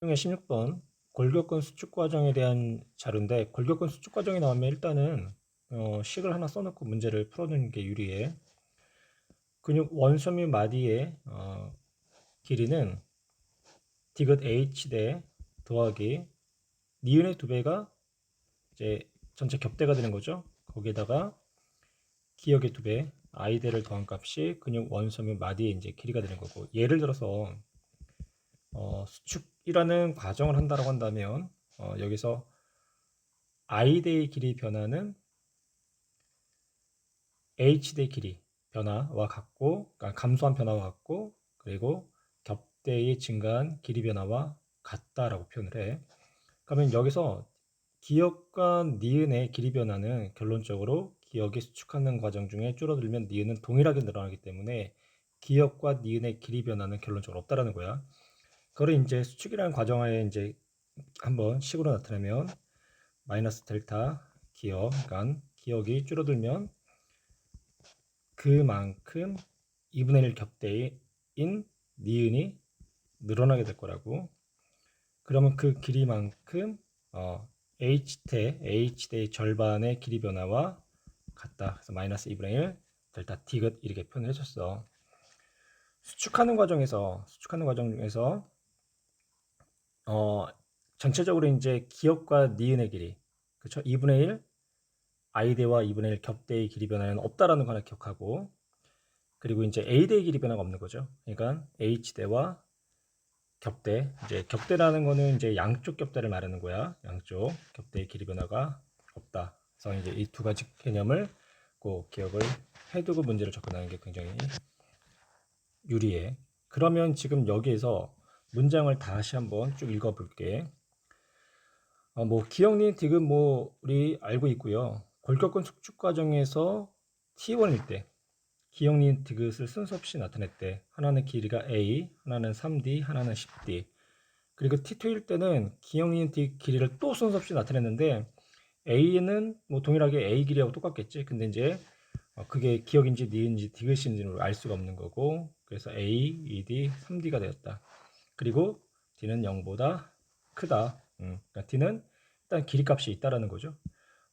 의 16번 골격근 수축 과정에 대한 자료인데 골격근 수축 과정이 나오면 일단은 어, 식을 하나 써놓고 문제를 풀어두는 게 유리해. 근육 원섬유 마디의 어, 길이는 디귿 h 대 더하기 니은의 두 배가 이제 전체 겹대가 되는 거죠. 거기에다가 기역의 두 배, i대를 더한 값이 근육 원섬유 마디의 이제 길이가 되는 거고 예를 들어서 어, 수축이라는 과정을 한다라고 한다면 어, 여기서 i대의 길이 변화는 h대 길이 변화와 같고 그러니까 감소한 변화와 같고 그리고 겹대의 증가한 길이 변화와 같다라고 표현을 해. 그러면 여기서 기역과 니은의 길이 변화는 결론적으로 기역이 수축하는 과정 중에 줄어들면 니은은 동일하게 늘어나기 때문에 기역과 니은의 길이 변화는 결론적으로 없다라는 거야. 그걸 이제 수축이라는 과정하에 이제 한번 식으로 나타내면 마이너스 델타 기억, 그러니까 기억이 줄어들면 그만큼 2분의 1 겹대인 니은이 늘어나게 될 거라고. 그러면 그 길이만큼 어, h대, h대의 절반의 길이 변화와 같다. 그래서 마이너스 2분의 1 델타 디귿 이렇게 표현을 해줬어. 수축하는 과정에서 수축하는 과정 중에서 어, 전체적으로 이제 기억과 니은의 길이 그렇죠? 2분의 1 i대와 2분의 1 겹대의 길이 변화는 없다라는 거 하나 기억하고 그리고 이제 a대의 길이 변화가 없는 거죠. 그러니까 h대와 겹대 이제 겹대라는 거는 이제 양쪽 겹대를 말하는 거야. 양쪽 겹대의 길이 변화가 없다. 그래서 이제 이 두 가지 개념을 꼭 기억을 해두고 문제를 접근하는 게 굉장히 유리해. 그러면 지금 여기에서 문장을 다시 한번 쭉 읽어볼게. 어, 뭐 기억니 디귿 뭐 우리 알고 있고요. 골격근 숙축 과정에서 T1일 때 기억니 디귿을 순서 없이 나타냈대. 하나는 길이가 A, 하나는 3D, 하나는 10D. 그리고 T2일 때는 기억니 디귿 길이를 또 순서 없이 나타냈는데 A는 뭐 동일하게 A 길이하고 똑같겠지. 근데 이제 어, 그게 기억인지 니은지 디귿인지를 알 수가 없는 거고 그래서 A, 2D, 3D가 되었다. 그리고 D는 0보다 크다. 음, 그러니까 D는 일단 길이 값이 있다라는 거죠.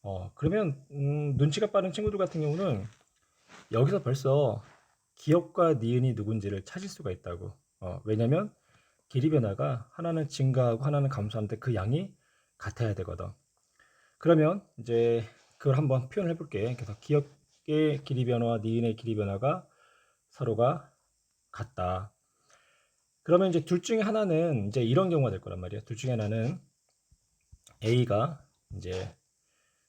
어, 그러면 음, 눈치가 빠른 친구들 같은 경우는 여기서 벌써 기억과 니은이 누군지를 찾을 수가 있다고. 어, 왜냐면 길이 변화가 하나는 증가하고 하나는 감소하는데 그 양이 같아야 되거든. 그러면 이제 그걸 한번 표현을 해볼게. 그래서 기억의 길이 변화와 니은의 길이 변화가 서로가 같다. 그러면 이제 둘 중에 하나는 이제 이런 경우가 될 거란 말이야. 둘 중에 하나는 A가 이제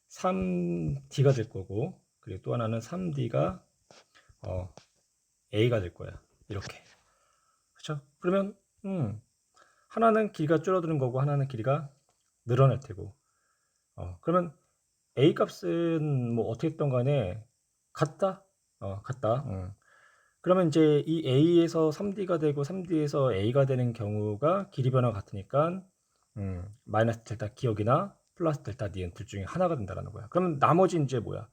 3D가 될 거고, 그리고 또 하나는 3D가 어, A가 될 거야. 이렇게. 그렇죠? 그러면 음, 하나는 길이가 줄어드는 거고 하나는 길이가 늘어날 테고. 어, 그러면 A 값은 뭐 어떻게 했던 간에 같다. 어, 같다. 음. 그러면 이제 이 A에서 3D가 되고 3D에서 A가 되는 경우가 길이 변화가 같으니까 음, 마이너스 델타 기억이나 플러스 델타 니은 둘 중에 하나가 된다는 거야. 그러면 나머지 이제 뭐야?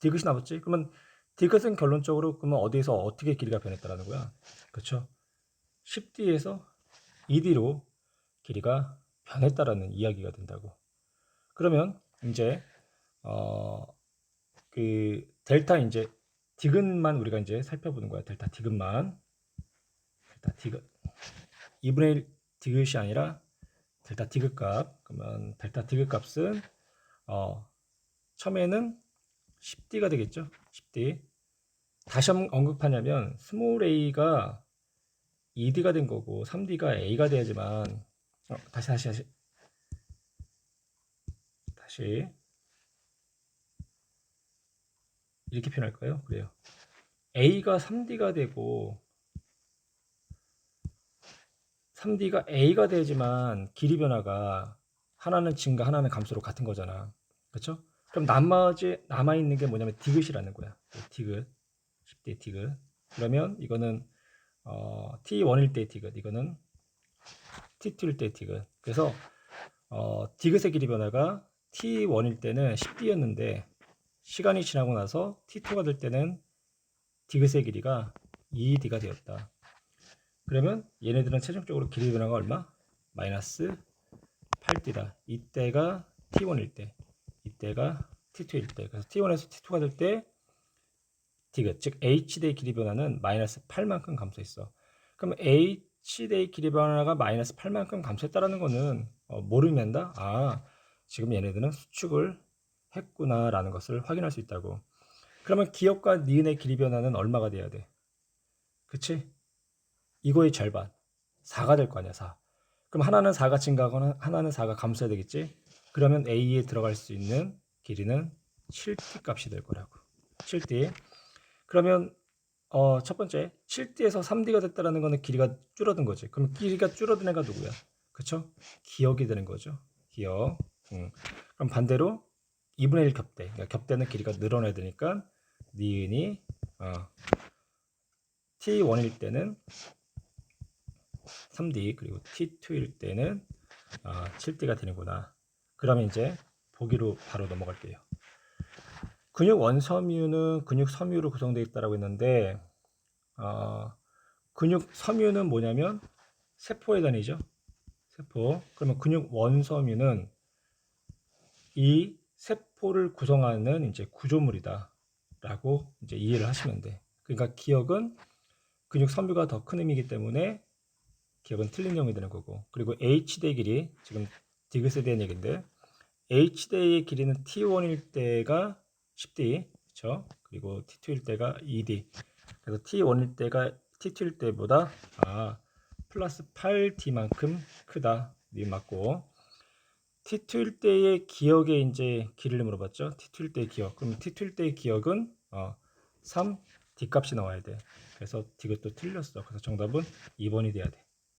디귿이 남았지? 그러면 디귿은 결론적으로 그러면 어디에서 어떻게 길이가 변했다라는 거야? 그렇죠? 10D에서 2D로 길이가 변했다라는 이야기가 된다고. 그러면 이제 어 그 델타 이제 디귿만 우리가 이제 살펴보는 거야. 델타 디귿만. 델타 디귿. 2분의 1 디귿이 아니라 델타 디귿 값. 그러면 델타 디귿 값은 어, 처음에는 10D가 되겠죠. 10D. 다시 한번 언급하냐면 스몰 a가 2D가 된 거고 3D가 A가 돼야지만 어, 다시 다시 다시 다시 이렇게 표현할까요? 그래요. A가 3D가 되고 3D가 A가 되지만 길이 변화가 하나는 증가, 하나는 감소로 같은 거잖아. 그렇죠? 그럼 나머지 남아 있는 게 뭐냐면 디귿이라는 거야. 디귿. 10대 디귿. 그러면 이거는 어, T1일 때 디귿. 이거는 T2일 때 디귿. 그래서 어, 디귿의 길이 변화가 T1일 때는 10D였는데 시간이 지나고 나서 T2가 될 때는 디귿의 길이가 2D가 되었다. 그러면 얘네들은 최종적으로 길이 변화가 얼마? 마이너스 8D다. 이때가 T1일 때, 이때가 T2일 때. 그래서 T1에서 T2가 될 때 디귿, 즉 H대의 길이 변화는 마이너스 8만큼 감소했어. 그럼 H대의 길이 변화가 마이너스 8만큼 감소했다라는 거는 어, 모르면 한다? 아, 지금 얘네들은 수축을 했구나라는 것을 확인할 수 있다고. 그러면 기억과 니은의 길이 변화는 얼마가 돼야 돼? 그치? 이거의 절반. 4가 될 거 아니야, 4. 그럼 하나는 4가 증가하거나 하나는 4가 감소해야 되겠지? 그러면 A에 들어갈 수 있는 길이는 7D 값이 될 거라고. 7D. 그러면 어, 첫 번째 7D에서 3D가 됐다라는 거는 길이가 줄어든 거지. 그럼 길이가 줄어든 애가 누구야? 그쵸? 기억이 되는 거죠. 기억. 음. 그럼 반대로 2분의 1 겹대. 그러니까 겹대는 길이가 늘어나야 되니까 니은이 어, T1일 때는 3D 그리고 T2일 때는 아, 7D가 되는구나. 그러면 이제 보기로 바로 넘어갈게요. 근육 원섬유는 근육 섬유로 구성되어 있다라고 했는데 어, 근육 섬유는 뭐냐면 세포에 다니죠. 세포. 그러면 근육 원섬유는 이 세포를 구성하는 이제 구조물이다라고 이제 이해를 하시면 돼. 그러니까 기억은 근육 섬유가 더큰 의미이기 때문에 기억은 틀린 경우이 되는 거고 그리고 H대 길이 지금 디귿에 대한 얘기인데 H대의 길이는 T1일 때가 10D 그렇죠? 그리고 T2일 때가 2D 그래서 T1일 때가 T2일 때보다 아 플러스 8D만큼 크다 네 맞고 T2일 때의 기억의 이제 길이를 물어봤죠. T2일 때의 기억. 그럼 T2일 때의 기억은 어, 3 D 값이 나와야 돼. 그래서 디귿도 틀렸어. 그래서 정답은 2번이 돼야 돼